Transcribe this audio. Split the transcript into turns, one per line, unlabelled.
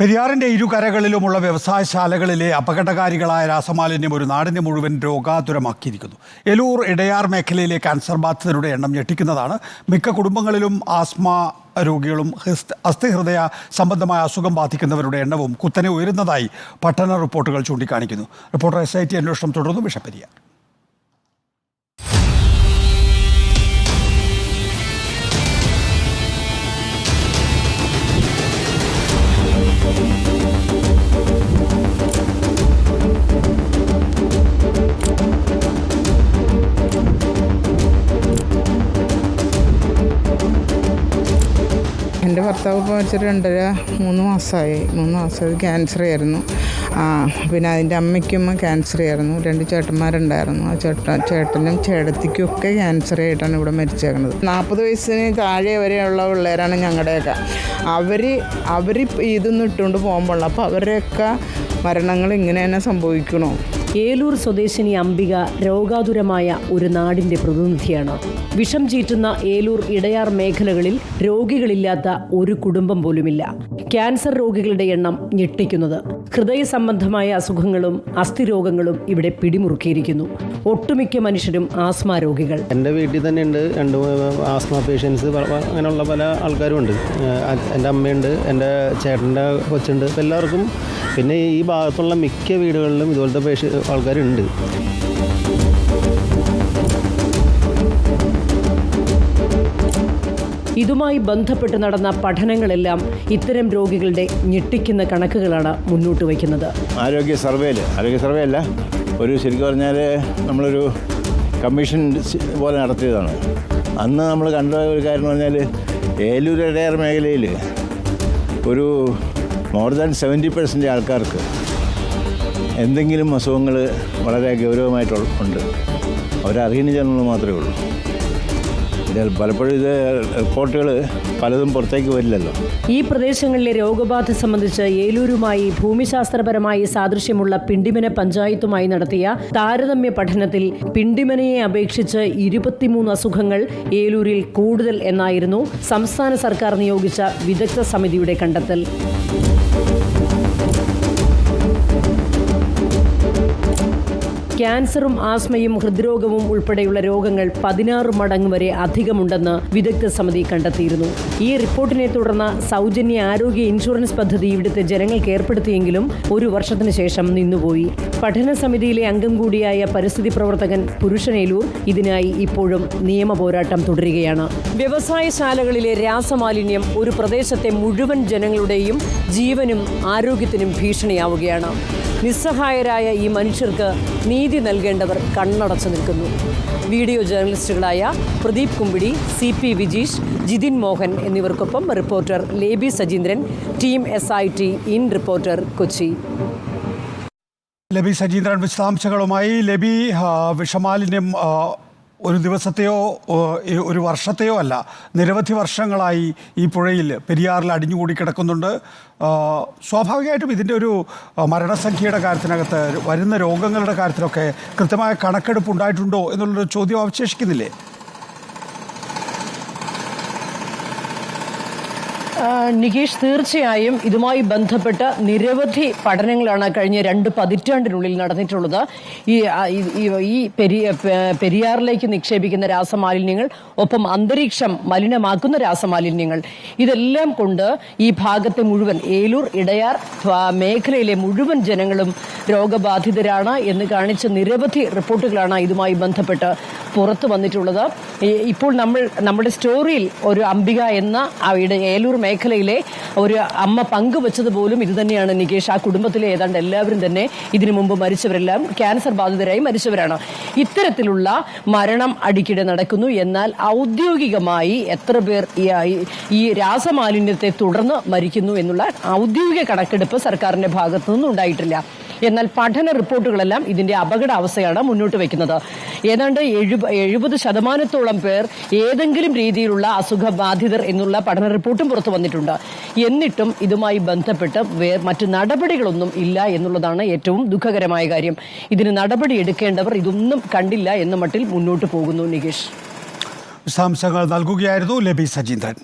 പെരിയാറിന്റെ ഇരുകരകളിലുമുള്ള വ്യവസായശാലകളിലെ അപകടകാരികളായ രാസമാലിന്യം ഒരു നാടിനെ മുഴുവൻ രോഗാതുരമാക്കിയിരിക്കുന്നു. എലൂർ ഇടയാർ മേഖലയിലെ ക്യാൻസർ ബാധിതരുടെ എണ്ണം ഞെട്ടിക്കുന്നതാണ്. മിക്ക കുടുംബങ്ങളിലും ആസ്മ രോഗികളും അസ്ഥിഹൃദയ സംബന്ധമായ അസുഖം ബാധിക്കുന്നവരുടെ എണ്ണവും കുത്തനെ ഉയരുന്നതായി പഠന റിപ്പോർട്ടുകൾ ചൂണ്ടിക്കാണിക്കുന്നു. റിപ്പോർട്ടർ എസ് ഐ ടി അന്വേഷണം തുടർന്നു. ബിഷപ്പെരിയാർ
ഭർത്താവ് ഇപ്പോൾ വെച്ചാൽ രണ്ടര മൂന്ന് മാസമായി മൂന്ന് മാസം ക്യാൻസർ ആയിരുന്നു. ആ, പിന്നെ അതിന്റെ അമ്മയ്ക്കും ക്യാൻസർ ആയിരുന്നു. രണ്ട് ചേട്ടന്മാരുണ്ടായിരുന്നു. ആ ചേട്ട ചേട്ടനും ചേട്ടത്തിക്കും ഒക്കെ ക്യാൻസർ ആയിട്ടാണ് ഇവിടെ മരിച്ചേക്കുന്നത് നാൽപ്പത് വയസ്സിന് താഴെ വരെയുള്ള പിള്ളേരാണ് ഞങ്ങളുടെയൊക്കെ. അവർ അവർ ഇതൊന്നും ഇട്ടുകൊണ്ട് പോകുമ്പോൾ അപ്പോൾ അവരുടെയൊക്കെ മരണങ്ങൾ ഇങ്ങനെ തന്നെ സംഭവിക്കണോ.
ഏലൂർ സ്വദേശിനി അംബിക രോഗാതുരമായ ഒരു നാടിന്റെ പ്രതിനിധിയാണ്. വിഷം ചീറ്റുന്ന ഏലൂർ ഇടയാർ മേഖലകളിൽ രോഗികളില്ലാത്ത ഒരു കുടുംബം പോലുമില്ല. ക്യാൻസർ രോഗികളുടെ എണ്ണം ഞെട്ടിക്കുന്നത്. ഹൃദയ സംബന്ധമായ അസുഖങ്ങളും അസ്ഥിരോഗങ്ങളും ഇവിടെ പിടിമുറുക്കിയിരിക്കുന്നു. ഒട്ടുമിക്ക മനുഷ്യരും ആസ്മ രോഗികൾ.
എന്റെ വീട്ടിൽ തന്നെ ഉണ്ട് രണ്ട് ആസ്മ പേഷ്യൻസ് അങ്ങനെയുള്ള പല ആൾക്കാരും ഉണ്ട് എന്റെ അമ്മയുണ്ട് എന്റെ ചേട്ടന്റെ കൊച്ചുണ്ട് എല്ലാവർക്കും പിന്നെ ഈ ഭാഗത്തുള്ള മിക്ക വീടുകളിലും ഇതുപോലത്തെ പേഷ്യ ആൾക്കാരുണ്ട്.
ഇതുമായി ബന്ധപ്പെട്ട് നടന്ന പഠനങ്ങളെല്ലാം ഇത്തരം രോഗികളുടെ ഞെട്ടിക്കുന്ന കണക്കുകളാണ് മുന്നോട്ട് വയ്ക്കുന്നത്.
ആരോഗ്യ സർവേയിൽ ആരോഗ്യ സർവേ അല്ല ഒരു ശരിക്കും പറഞ്ഞാൽ നമ്മളൊരു കമ്മീഷൻ പോലെ നടത്തിയതാണ്. അന്ന് നമ്മൾ കണ്ട ഒരു കാര്യം എന്ന് പറഞ്ഞാൽ ഏലൂർ ഇടയർ മേഖലയിൽ ഒരു മോർ ദാൻ സെവന്റി പെർസെന്റ് ആൾക്കാർക്ക് എന്തെങ്കിലും അസുഖങ്ങൾ വളരെ ഗൗരവമായിട്ട് ഉണ്ട്. അവരറിയുന്ന ജനങ്ങൾ മാത്രമേ ഉള്ളൂ. എന്നാൽ പലപ്പോഴും ഇത് റിപ്പോർട്ടുകൾ പലതും പുറത്തേക്ക് വരില്ലല്ലോ.
ഈ പ്രദേശങ്ങളിലെ രോഗബാധ സംബന്ധിച്ച് ഏലൂരുമായി ഭൂമിശാസ്ത്രപരമായി സാദൃശ്യമുള്ള പിണ്ടിമന പഞ്ചായത്തുമായി നടത്തിയ താരതമ്യ പഠനത്തിൽ പിണ്ടിമനയെ അപേക്ഷിച്ച് ഇരുപത്തിമൂന്ന് അസുഖങ്ങൾ ഏലൂരിൽ കൂടുതൽ എന്നായിരുന്നു സംസ്ഥാന സർക്കാർ നിയോഗിച്ച വിദഗ്ധ സമിതിയുടെ കണ്ടെത്തൽ. ക്യാൻസറും ആസ്മയും ഹൃദ്രോഗവും ഉൾപ്പെടെയുള്ള രോഗങ്ങൾ പതിനാറ് മടങ്ങ് വരെ അധികമുണ്ടെന്ന് വിദഗ്ധ സമിതി കണ്ടെത്തിയിരുന്നു. ഈ റിപ്പോർട്ടിനെ തുടർന്ന് സൗജന്യ ആരോഗ്യ ഇൻഷുറൻസ് പദ്ധതി ഇവിടുത്തെ ജനങ്ങൾക്ക് ഏർപ്പെടുത്തിയെങ്കിലും ഒരു വർഷത്തിന് ശേഷം നിന്നുപോയി. പഠന സമിതിയിലെ അംഗം കൂടിയായ പരിസ്ഥിതി പ്രവർത്തകൻ പുരുഷനേലൂർ ഇതിനായി ഇപ്പോഴും നിയമ പോരാട്ടം തുടരുകയാണ്. വ്യവസായശാലകളിലെ രാസമാലിന്യം ഒരു പ്രദേശത്തെ മുഴുവൻ ജനങ്ങളുടെയും ജീവനും ആരോഗ്യത്തിനും ഭീഷണിയാവുകയാണ്. നിസ്സഹായരായ ഈ മനുഷ്യർക്ക് നീതി നൽകേണ്ടവർ കണ്ണടച്ചു നിൽക്കുന്നു. വീഡിയോ ജേർണലിസ്റ്റുകളായ പ്രദീപ് കുമ്പിടി സി പി വിജീഷ് ജിതിൻ മോഹൻ എന്നിവർക്കൊപ്പം reporter Leby Sajeendran team S I T in reporter Kochi.
Lebi Sajeendran വിശദാംശങ്ങളുമായി. ലബി വിഷമാലിന്യം ഒരു ദിവസത്തെയോ ഒരു വർഷത്തെയോ അല്ല നിരവധി വർഷങ്ങളായി ഈ പുഴയിൽ പെരിയാറിൽ അടിഞ്ഞുകൂടി കിടക്കുന്നുണ്ട്. സ്വാഭാവികമായിട്ടും ഇതിന്റെ ഒരു മരണസംഖ്യയുടെ കാര്യത്തിനകത്ത് വരുന്ന രോഗങ്ങളുടെ കാര്യത്തിലൊക്കെ കൃത്യമായ കണക്കെടുപ്പ് ഉണ്ടായിട്ടുണ്ടോ എന്നുള്ളൊരു ചോദ്യം അവശേഷിക്കുന്നില്ലേ?
നികേഷ് തീർച്ചയായും ഇതുമായി ബന്ധപ്പെട്ട് നിരവധി പഠനങ്ങളാണ് കഴിഞ്ഞ രണ്ട് പതിറ്റാണ്ടിനുള്ളിൽ നടന്നിട്ടുള്ളത്. ഈ ഈ- പെരിയാറിലേക്ക് നിക്ഷേപിക്കുന്ന രാസമാലിന്യങ്ങൾ ഒപ്പം അന്തരീക്ഷം മലിനമാക്കുന്ന രാസമാലിന്യങ്ങൾ. ഇതെല്ലാം കൊണ്ട് ഈ ഭാഗത്തെ മുഴുവൻ ഏലൂർ ഇടയാർ മേഖലയിലെ മുഴുവൻ ജനങ്ങളും രോഗബാധിതരാണ് എന്ന് കാണിച്ച നിരവധി റിപ്പോർട്ടുകളാണ് ഇതുമായി ബന്ധപ്പെട്ട് പുറത്തു വന്നിട്ടുള്ളത്. ഇപ്പോൾ നമ്മൾ നമ്മുടെ സ്റ്റോറിയിൽ ഒരു അംബിക എന്ന ഏലൂർ ഏലൂർ മേഖലയിലെ ഒരു അമ്മ പങ്കുവച്ചത് പോലും ഇതുതന്നെയാണ് നികേഷ്. ആ കുടുംബത്തിലെ ഏതാണ്ട് എല്ലാവരും തന്നെ ഇതിനു മുമ്പ് മരിച്ചവരെല്ലാം ക്യാൻസർ ബാധിതരായി മരിച്ചവരാണ്. ഇത്തരത്തിലുള്ള മരണം അടിക്കിടെ നടക്കുന്നു. എന്നാൽ ഔദ്യോഗികമായി എത്ര പേർ ഈ- രാസമാലിന്യത്തെ തുടർന്ന് മരിക്കുന്നു എന്നുള്ള ഔദ്യോഗിക കണക്കെടുപ്പ് സർക്കാരിന്റെ ഭാഗത്തു നിന്നും ഉണ്ടായിട്ടില്ല എന്നാൽ പഠന റിപ്പോർട്ടുകളെല്ലാം ഇതിന്റെ അപകടാവസ്ഥയാണ് മുന്നോട്ട് വയ്ക്കുന്നത് ഏതാണ്ട് എഴുപത് ശതമാനത്തോളം പേർ ഏതെങ്കിലും രീതിയിലുള്ള അസുഖബാധിതർ എന്നുള്ള പഠന റിപ്പോർട്ടും പുറത്തു വന്നിട്ടുണ്ട്. എന്നിട്ടും ഇതുമായി ബന്ധപ്പെട്ട് മറ്റ് നടപടികളൊന്നും ഇല്ല എന്നുള്ളതാണ് ഏറ്റവും ദുഃഖകരമായ കാര്യം. ഇതിന് നടപടി എടുക്കേണ്ടവർ ഇതൊന്നും കണ്ടില്ല എന്ന മട്ടിൽ മുന്നോട്ട് പോകുന്നു നികേഷ്.
വിശദാംശങ്ങൾ നൽകുകയായിരുന്നു ലബി സജീന്ദ്രൻ.